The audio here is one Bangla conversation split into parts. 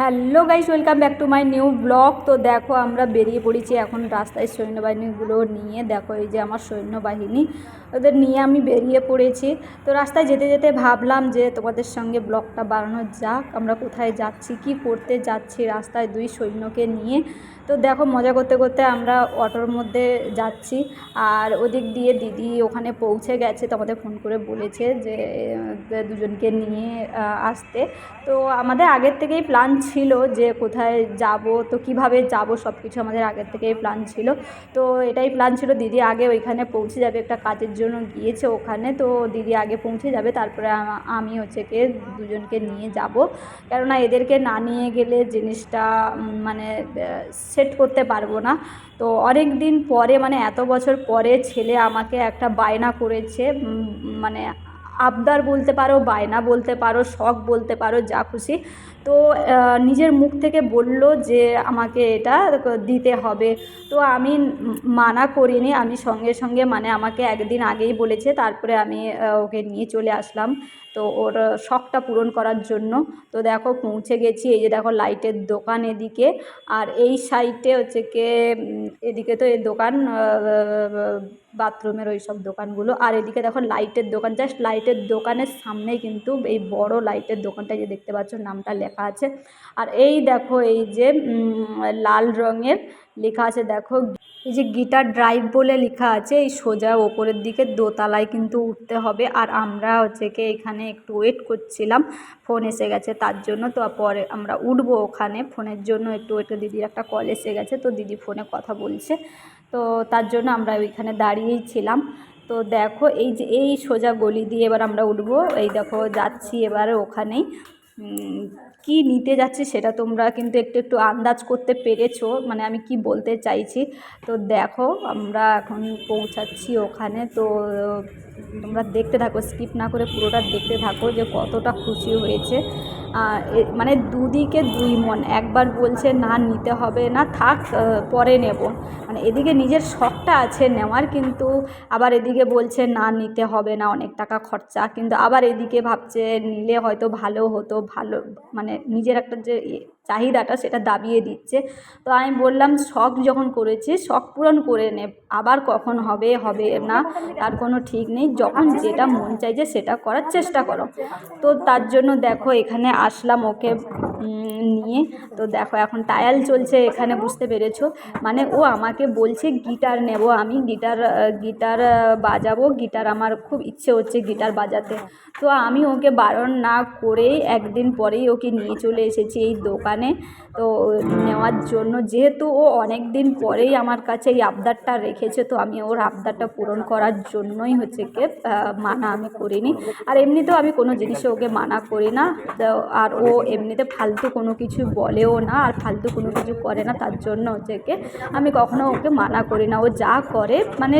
Hello guys, welcome back to my new blog. তো দেখো, আমরা বেরিয়ে পড়েছি এখন রাস্তায় সৈন্যবাহিনীগুলো নিয়ে। দেখো, এই যে আমার সৈন্যবাহিনী, ওদের নিয়ে আমি বেরিয়ে পড়েছি। তো রাস্তায় যেতে যেতে ভাবলাম যে তোমাদের সঙ্গে ব্লগটা বানানো যাক, আমরা কোথায় যাচ্ছি, কি করতে যাচ্ছি রাস্তায় দুই সৈন্যকে নিয়ে। তো দেখো মজা করতে করতে আমরা অটোর মধ্যে যাচ্ছি। আর ওদিক দিয়ে দিদি ওখানে পৌঁছে গেছে, তো আমাদের ফোন করে বলেছে যে দুজনকে নিয়ে আসতে। তো আমাদের আগের থেকেই প্ল্যান ছিল যে, কোথায় যাব, তো কীভাবে যাব সব কিছু আমাদের আগের থেকেই প্ল্যান ছিল। তো এটাই প্ল্যান ছিল, দিদি আগে ওইখানে পৌঁছে যাবে, একটা কাজের জন্য গিয়েছে ওখানে। তো দিদি আগে পৌঁছে যাবে, তারপরে আমি হচ্ছে কি দুজনকে নিয়ে যাব। কেননা এদেরকে না নিয়ে গেলে জিনিসটা মানে সেট করতে পারব না। তো অনেক দিন পরে মানে এত বছর পরে ছেলে আমাকে একটা বায়না করেছে মানে আবদার বলতে পারো, বায়না বলতে পারো, শখ বলতে পারো, যা খুশি। তো নিজের মুখ থেকে বলল যে আমাকে এটা দিতে হবে। তো আমি মানা করিনি, আমি সঙ্গে সঙ্গে মানে আমাকে একদিন আগেই বলেছে, তারপরে আমি ওকে নিয়ে চলে আসলাম। তো ওর শখটা পূরণ করার জন্য। তো দেখো, পৌঁছে গেছি, এই যে দেখো, লাইটের দোকান এদিকে। আর এই সাইডে হচ্ছে কে এদিকে তো এই দোকান বাথরুমের ওই সব দোকানগুলো। আর এদিকে দেখো লাইটের দোকান জাস্ট লাইটের দোকানের সামনেই কিন্তু এই বড় লাইটের দোকানটা যে দেখতে পাচ্ছ, নামটা লেখা আছে। আর এই দেখো এই যে লাল রঙের লেখা আছে, দেখো এই যে গিটার ড্রাইভ বলে লেখা আছে, এই সোজা ওপরের দিকে দোতলায় কিন্তু উঠতে হবে। আর আমরা হচ্ছে কি এখানে একটু ওয়েট করছিলাম ফোন এসে গেছে তার জন্য। তো পরে আমরা উঠবো ওখানে ফোনের জন্য একটু ওয়েট দিদির একটা কল এসে গেছে। তো দিদি ফোনে কথা বলছে। তো তার জন্য আমরা ওইখানে দাঁড়িয়েই ছিলাম। তো দেখো এই যে, এই সোজা গলি দিয়ে এবার আমরা উঠবো। এই দেখো যাচ্ছি এবার ওখানেই। কি নিতে যাচ্ছি সেটা তোমরা কিন্তু একটু একটু আন্দাজ করতে পেরেছ। মানে আমি কি বলতে চাইছি? তো দেখো, আমরা এখন পৌঁছাচ্ছি ওখানে। তো, তোমরা দেখতে থাকো, স্কিপ না করে পুরোটা দেখতে থাকো যে কতটা খুশি হয়েছে। মানে দুদিকে দুই মন। একবার বলছে, না, নিতে হবে না, থাক পরে নেব। মানে এদিকে নিজের শখটা আছে নেওয়ার, কিন্তু আবার এদিকে বলছে, না, নিতে হবে না, অনেক টাকা খরচা। কিন্তু আবার এদিকে ভাবছে, নিলে হয়তো ভালো হতো, ভালো মানে নিজের একটা যে চাহিদাটা সেটা দাবিয়ে দিচ্ছে। তো আমি বললাম, শখ যখন করেছি, শখ পূরণ করে নে। আবার কখন হবে হবে না, তার কোনো ঠিক নেই। যখন যেটা মন চাইছে সেটা করার চেষ্টা করো। তো তার জন্য দেখো, এখানে আসলাম, ওকে নিয়ে। তো দেখো, এখন টায়াল চলছে, এখানে বুঝতে পেরেছ? মানে ও আমাকে বলছে গিটার নেব আমি গিটার গিটার বাজাবো। গিটার আমার খুব ইচ্ছে হচ্ছে গিটার বাজাতে। তো আমি ওকে বারণ না করেই একদিন পরেই ওকে নিয়ে চলে এসেছি এই দোকানে। তো নেওয়ার জন্য, যেহেতু ও অনেক দিন পরেই আমার কাছে এই আবদারটা রেখেছে, তো আমি ওর আবদারটা পূরণ করার জন্যই হচ্ছে কে মানা আমি করিনি। আর এমনিতেও আমি কোনো জিনিসে ওকে মানা করি না। আর ও এমনিতে ফালতু কোনো কিছু বলেও না আর ফালতু কোনো কিছু করে না, তার জন্য হচ্ছে আমি কখনও ওকে মানা করি না। ও যা করে মানে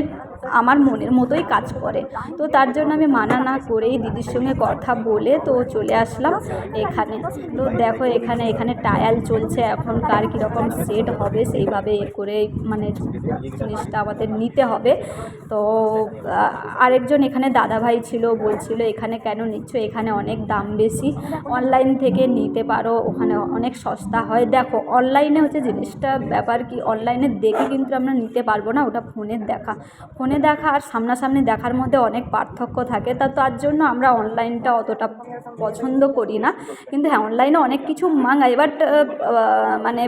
আমার মনের মতোই কাজ করে। তো তার জন্য আমি মানা না করেই দিদির সঙ্গে কথা বলে তো চলে আসলাম এখানে। তো দেখো এখানে এখানে টায়াল চলছে, এখন কার কীরকম সেট হবে সেইভাবে এ করে মানে জিনিসটা আমাদের নিতে হবে। তো আরেকজন এখানে দাদাভাই ছিল, বলছিল এখানে কেন নিচ্ছ? এখানে অনেক দাম বেশি। অনলাইন থেকে নিতে পারো, ওখানে অনেক সস্তা হয়। দেখো অনলাইনে হচ্ছে জিনিসটা, ব্যাপার কি? অনলাইনে দেখে কিন্তু আমরা নিতে পারব না, ওটা ফোনের দেখা। ফোনে দেখা আর সামনাসামনি দেখার মধ্যে অনেক পার্থক্য থাকে, তা তার জন্য আমরা অনলাইনটা অতটা পছন্দ করি না। কিন্তু হ্যাঁ অনলাইনে অনেক কিছু মাঙাই বাট মানে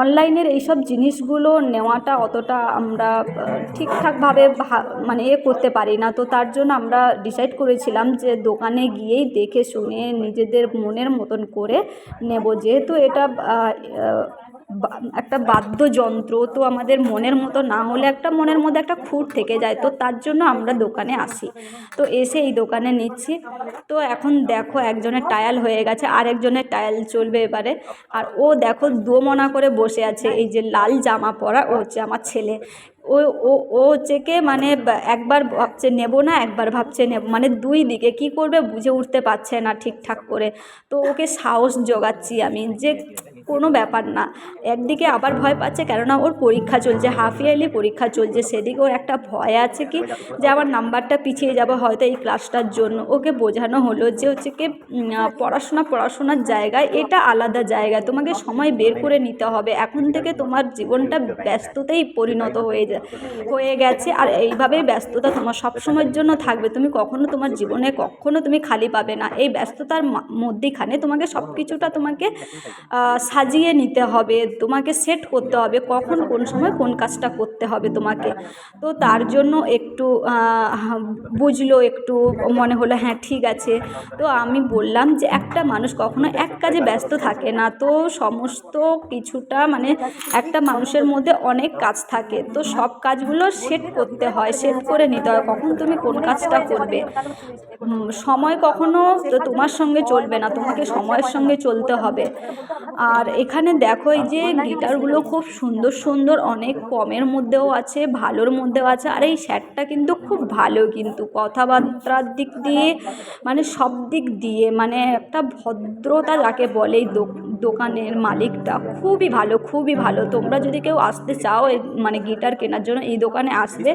অনলাইনের এইসব জিনিসগুলো নেওয়াটা অতটা আমরা ঠিকঠাকভাবে মানে এ করতে পারি না। তো তার জন্য আমরা ডিসাইড করেছিলাম যে দোকানে গিয়েই দেখে শুনে নিজেদের মনের মতন করে নেব। যেহেতু এটা একটা বাদ্যযন্ত্র তো আমাদের মনের মতো না হলে একটা মনের মধ্যে একটা খুঁট থেকে যায়, তো তার জন্য আমরা দোকানে আসি। তো এসে এই দোকানে নিচ্ছি। তো এখন দেখো একজনের টায়াল হয়ে গেছে, আরেকজনের টায়াল চলবে এবারে। আর ও দেখো দোমনা করে বসে আছে, এই যে লাল জামা পরা, ও হচ্ছে আমার ছেলে। ও ও ও হচ্ছে কে মানে একবার ভাবছে নেব না, একবার ভাবছে নেব। মানে দুই দিকে কি করবে বুঝে উঠতে পারছে না ঠিকঠাক করে। তো ওকে সাহস জোগাচ্ছি আমি যে কোনো ব্যাপার না। একদিকে আবার ভয় পাচ্ছে কেননা ওর পরীক্ষা চলছে হাফ ইয়ারলি পরীক্ষা চলছে, সেদিকে ওর একটা ভয় আছে কি যে আমার নাম্বারটা পিছিয়ে যাবে হয়তো এই ক্লাসটার জন্য। ওকে বোঝানো হলো যে হচ্ছে কি পড়াশোনা পড়াশোনার জায়গায় এটা আলাদা জায়গা। তোমাকে সময় বের করে নিতে হবে। এখন থেকে তোমার জীবনটা ব্যস্ততেই পরিণত হয়ে যায় হয়ে গেছে। আর এইভাবেই ব্যস্ততা তোমার সবসময়ের জন্য থাকবে। তুমি কখনো তোমার জীবনে কখনো তুমি খালি পাবে না। এই ব্যস্ততার মধ্যিখানে তোমাকে সব কিছুটা তোমাকে সাজিয়ে নিতে হবে, তোমাকে সেট করতে হবে কখন কোন সময় কোন কাজটা করতে হবে তোমাকে। তো তার জন্য একটু বুঝলো, একটু মনে হলো হ্যাঁ ঠিক আছে। তো আমি বললাম যে একটা মানুষ কখনো এক কাজে ব্যস্ত থাকে না। তো সমস্ত কিছুটা মানে একটা মানুষের মধ্যে অনেক কাজ থাকে। তো সব কাজগুলো সেট করতে হয় সেট করে নিতে হয়, কখন তুমি কোন কাজটা করবে। সময় কখনো তোমার সঙ্গে চলবে না, তোমাকে সময়ের সঙ্গে চলতে হবে। আর এখানে দেখো এই যে গিটারগুলো খুব সুন্দর সুন্দর, অনেক কমের মধ্যেও আছে, ভালোর মধ্যেও আছে, আর এই স্যারটা কিন্তু খুব ভালো কিন্তু কথাবার্তার দিক দিয়ে মানে সব দিক দিয়ে মানে একটা ভদ্রতা যাকে বলে এই দোকানের মালিকটা, খুবই ভালো খুবই ভালো। তোমরা যদি কেউ আসতে চাও মানে গিটার কেনার জন্য, এই দোকানে আসবে,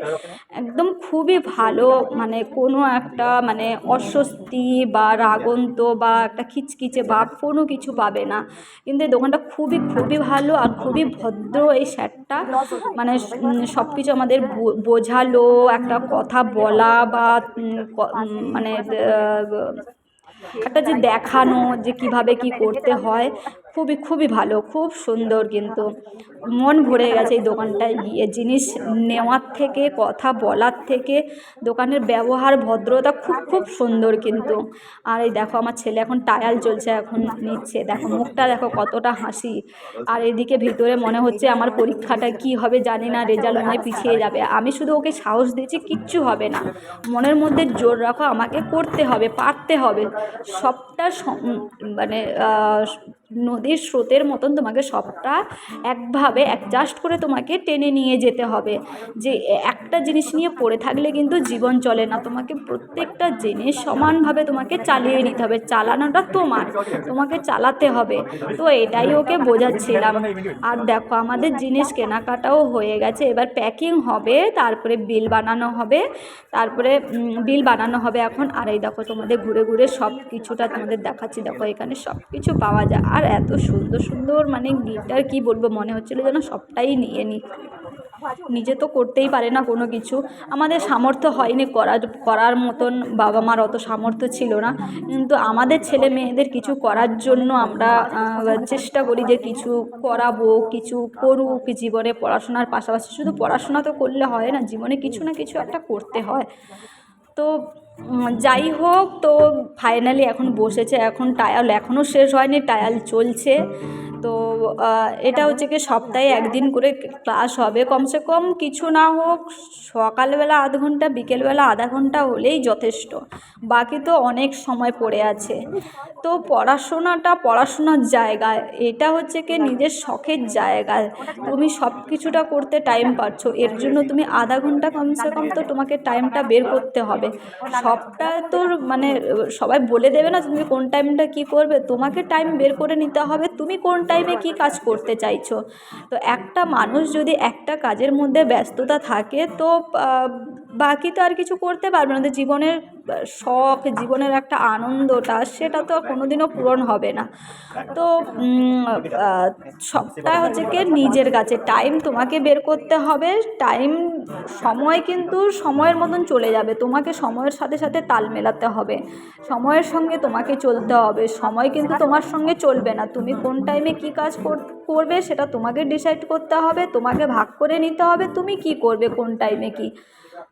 একদম খুবই ভালো মানে কোনো একটা মানে অস্বস্তি বা রাগন্ত বা একটা খিচখিচে ভাব কোনো কিছু পাবে না। কিন্তু দোকানটা খুবই খুবই ভালো আর খুবই ভদ্র এই স্যারটা। মানে সব কিছু আমাদের বোঝালো, একটা কথা বলা বা মানে একটা যে দেখানো যে কীভাবে কি করতে হয়। খুবই খুবই ভালো, খুব সুন্দর কিন্তু। মন ভরে গেছে এই দোকানটায় গিয়ে। জিনিস নেওয়ার থেকে, কথা বলার থেকে, দোকানের ব্যবহার, ভদ্রতা খুব খুব সুন্দর কিন্তু। আর এই দেখো, আমার ছেলে এখন টায়াল চলছে, এখন নিচ্ছে। দেখো, মুখটা দেখো কতটা হাসি। আর এদিকে ভিতরে মনে হচ্ছে আমার পরীক্ষাটা কি হবে জানি না, রেজাল্ট মনে পিছিয়ে যাবে। আমি শুধু ওকে সাহস দিয়েছি, কিচ্ছু হবে না। মনের মধ্যে জোর রাখো, আমাকে করতে হবে, পারতে হবে। সবটা মানে নদীর স্রোতের মতন তোমাকে সবটা একভাবে অ্যাডজাস্ট করে তোমাকে টেনে নিয়ে যেতে হবে। যে একটা জিনিস নিয়ে পড়ে থাকলে কিন্তু জীবন চলে না। তোমাকে প্রত্যেকটা জিনিস সমানভাবে তোমাকে চালিয়ে নিতে হবে। চালানোটা তোমার, তোমাকে চালাতে হবে। তো এটাই ওকে বোঝাচ্ছিলাম। আর দেখো, আমাদের জিনিস কেনাকাটাও হয়ে গেছে। এবার প্যাকিং হবে, তারপরে বিল বানানো হবে, তারপরে বিল বানানো হবে এখন। আর এই দেখো, তোমাদের ঘুরে ঘুরে সব কিছুটা তোমাদের দেখাচ্ছি। দেখো, এখানে সব কিছু পাওয়া যায়। আর এত সুন্দর সুন্দর মানে গিটার কি বলব, মনে হচ্ছিল যেন সবটাই নিয়ে নিই নিজে তো করতেই পারে না কোনো কিছু। আমাদের সামর্থ্য হয়নি করার করার মতন বাবা মার অত সামর্থ্য ছিল না। কিন্তু আমাদের ছেলে মেয়েদের কিছু করার জন্য আমরা চেষ্টা করি যে কিছু করাবো, কিছু করুক জীবনে পড়াশোনার পাশাপাশি। শুধু পড়াশোনা তো করলে হয় না, জীবনে কিছু না কিছু একটা করতে হয়। তো যাই হোক তো ফাইনালি এখন বসেছে এখন টায়াল এখনও শেষ হয়নি টায়াল চলছে। তো এটা হচ্ছে কি সপ্তাহে একদিন করে ক্লাস হবে। কমসে কম কিছু না হোক, সকালবেলা আধ ঘণ্টা, বিকেলবেলা আধা ঘণ্টা হলেই যথেষ্ট। বাকি তো অনেক সময় পড়ে আছে। তো পড়াশোনাটা পড়াশোনার জায়গা। এটা হচ্ছে কি নিজের শখের জায়গায় তুমি সব কিছুটা করতে টাইম পাচ্ছ। এর জন্য তুমি আধা ঘণ্টা কমসে কম তো তোমাকে টাইমটা বের করতে হবে। সবটা তো মানে সবাই বলে দেবে না তুমি কোন টাইমটা কি করবে। তোমাকে টাইম বের করে নিতে হবে। তুমি কোন টাইমে কি কাজ করতে চাইছো? তো একটা মানুষ যদি একটা কাজের মধ্যে ব্যস্ততা থাকে, তো বাকি তো আর কিছু করতে পারবে না। জীবনের শখ, জীবনের একটা আনন্দটা, সেটা তো কোনোদিনও পূরণ হবে না। তো সবটা হচ্ছে কি নিজের কাছে। টাইম তোমাকে বের করতে হবে। টাইম, সময় কিন্তু সময়ের মতন চলে যাবে। তোমাকে সময়ের সাথে সাথে তাল মেলাতে হবে। সময়ের সঙ্গে তোমাকে চলতে হবে। সময় কিন্তু তোমার সঙ্গে চলবে না। তুমি কোন টাইমে কি কাজ কর- করবে সেটা তোমাকে ডিসাইড করতে হবে। তোমাকে ভাগ করে নিতে হবে। তুমি কি করবে কোন টাইমে কি?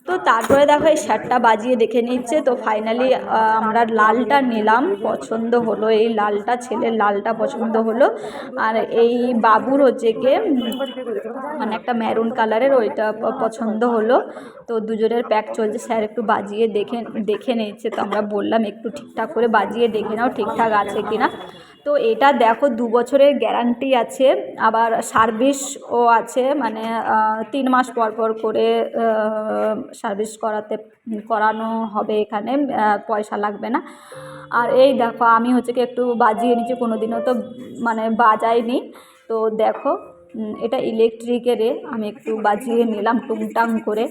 তো তারপরে দেখো এই শার্টটা বাজিয়ে দেখে নিচ্ছে। তো ফাইনালি আমরা লালটা নিলাম, পছন্দ হলো। এই লালটা, ছেলের লালটা পছন্দ হলো। আর এই বাবুর হচ্ছে গিয়ে মানে একটা ম্যারুন কালারের ওইটা পছন্দ হলো। তো দুজনের প্যাক চলছে। স্যার একটু বাজিয়ে দেখে দেখে নিচ্ছে। তো আমরা বললাম, একটু ঠিকঠাক করে বাজিয়ে দেখে নাও, ঠিকঠাক আছে কি না তো এটা দেখো দু বছরের গ্যারান্টি আছে, আবার সার্ভিসও আছে মানে তিন মাস পর পর করে সার্ভিস করাতে, করানো হবে এখানে পয়সা লাগবে না। আর এই দেখো, আমি হচ্ছে কি একটু বাজিয়ে নিচ্ছি কোনো দিনও তো মানে বাজাইনি। তো দেখো এটা ইলেকট্রিকেরে আমি একটু বাজিয়ে নিলাম, টুংটাং করে।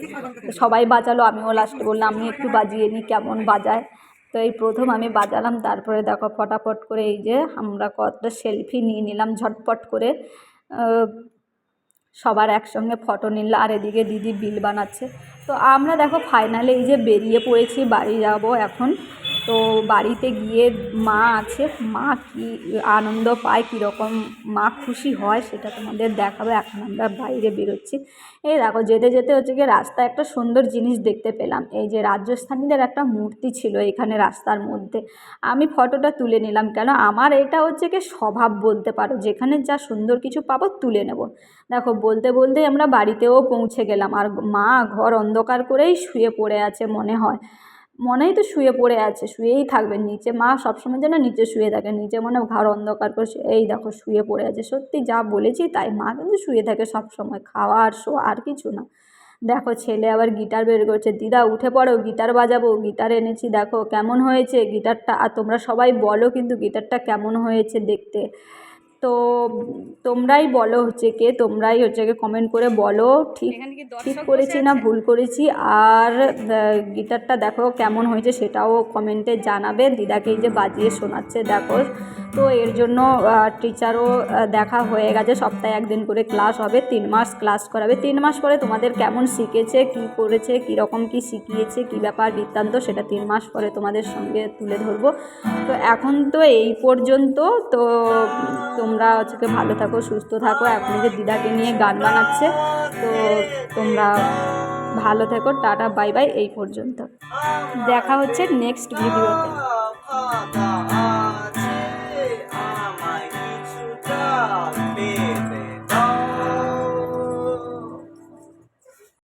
সবাই বাজালো, আমিও লাস্টে বললাম, আমি একটু বাজিয়ে নিই, কেমন বাজায়। তো এই প্রথম আমি বাজালাম, তারপরে দেখো ফটাফট করে এই যে আমরা কতটা সেলফি নিয়ে নিলাম, ঝটপট করে। সবার একসঙ্গে ফটো নিল, আর এদিকে দিদি বিল বানাচ্ছে। তো আমরা দেখো ফাইনালে এই যে বেরিয়ে পড়েছি, বাড়ি যাব এখন। তো বাড়িতে গিয়ে মা আছে, মা কি আনন্দ পায়, কীরকম মা খুশি হয় সেটা তোমাদের দেখাবো। এখন আমরা বাইরে বেরোচ্ছি। এই দেখো, যেতে যেতে হচ্ছে গিয়ে রাস্তায় একটা সুন্দর জিনিস দেখতে পেলাম। এই যে রাজস্থানীদের একটা মূর্তি ছিল এখানে রাস্তার মধ্যে। আমি ফটোটা তুলে নিলাম কেন? আমার এটা হচ্ছে কি স্বভাব বলতে পারো। যেখানে যা সুন্দর কিছু পাবো তুলে নেব। দেখো, বলতে বলতেই আমরা বাড়িতেও পৌঁছে গেলাম। আর মা ঘর অন্ধকার করেই শুয়ে পড়ে আছে মনে হয়। মনেই তো শুয়ে পড়ে আছে, শুয়েই থাকবে। নিচে মা সবসময় যেন নিচে শুয়ে থাকে, নিচে মনে ঘর অন্ধকার করে এই দেখো, শুয়ে পড়ে আছে। সত্যি যা বলেছি তাই মা কিন্তু শুয়ে থাকে সব সময় খাওয়া আর শোয়া আর কিছু না। দেখো, ছেলে আবার গিটার বের করছে। দিদা, উঠে পড়ো, গিটার বাজাবো, গিটার এনেছি। দেখো, কেমন হয়েছে গিটারটা? আর তোমরা সবাই বলো কিন্তু গিটারটা কেমন হয়েছে দেখতে। তো তোমরাই বলো হচ্ছে কে তোমরাই হচ্ছে কে কমেন্ট করে বলো ঠিক ঠিক করেছি না ভুল করেছি। আর গিটারটা দেখো কেমন হয়েছে সেটাও কমেন্টে জানাবে। দিদাকে এই যে বাজিয়ে শোনাচ্ছে দেখো। তো এর জন্য টিচারও দেখা হয়ে গেছে। সপ্তাহে একদিন করে ক্লাস হবে। তিন মাস ক্লাস করাবে। তিন মাস পরে তোমাদের কেমন শিখেছে কি করেছে কীরকম কি শিখিয়েছে কি ব্যাপার বৃত্তান্ত সেটা তিন মাস পরে তোমাদের সঙ্গে তুলে ধরবো। তো এখন তো এই পর্যন্ত তো তোমরা হচ্ছে ভালো থাকো সুস্থ থাকো এখন যে দিদাকে নিয়ে গান বানাচ্ছে তো তোমরা ভালো থেকো টাটা বাই বাই এই পর্যন্ত দেখা হচ্ছে নেক্সট ভিডিওতে